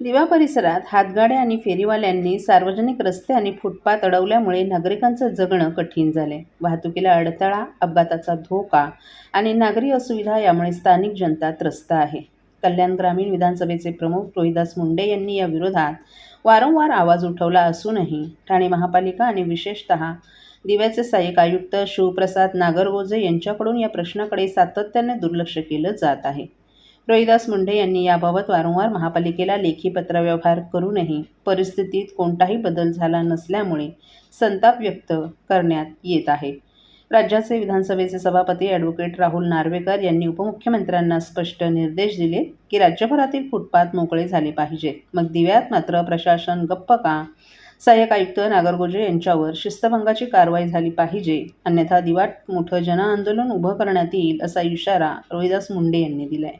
दिवा परिसरात हातगाड्या आणि फेरीवाल्यांनी सार्वजनिक रस्ते आणि फुटपाथ अडवल्यामुळे नागरिकांचं जगणं कठीण झाले. वाहतुकीला अडथळा अपघाताचा धोका आणि नागरी असुविधा यामुळे स्थानिक जनता त्रस्त आहे. कल्याण ग्रामीण विधानसभेचे प्रमुख रोहिदास मुंडे यांनी या विरोधात वारंवार आवाज उठवला असूनही ठाणे महापालिका आणि विशेषतः दिव्याचे सहाय्यक आयुक्त शिवप्रसाद नागरगोजे यांच्याकडून या प्रश्नाकडे सातत्याने दुर्लक्ष केलं जात आहे. रोहिदास मुंडे यांनी याबाबत वारंवार महापालिकेला लेखी पत्रव्यवहार करूनही परिस्थितीत कोणताही बदल झाला नसल्यामुळे संताप व्यक्त करण्यात येत आहे. राज्याचे विधानसभेचे सभापती ॲडव्होकेट राहुल नार्वेकर यांनी उपमुख्यमंत्र्यांना स्पष्ट निर्देश दिले की राज्यभरातील फुटपाथ मोकळे झाले पाहिजेत. मग दिव्यात मात्र प्रशासन गप्प का? सहाय्यक आयुक्त नागरगोजे यांच्यावर शिस्तभंगाची कारवाई झाली पाहिजे. अन्यथा दिवाट मोठं जनआंदोलन उभं करण्यात येईल असा इशारा रोहिदास मुंडे यांनी दिलाय.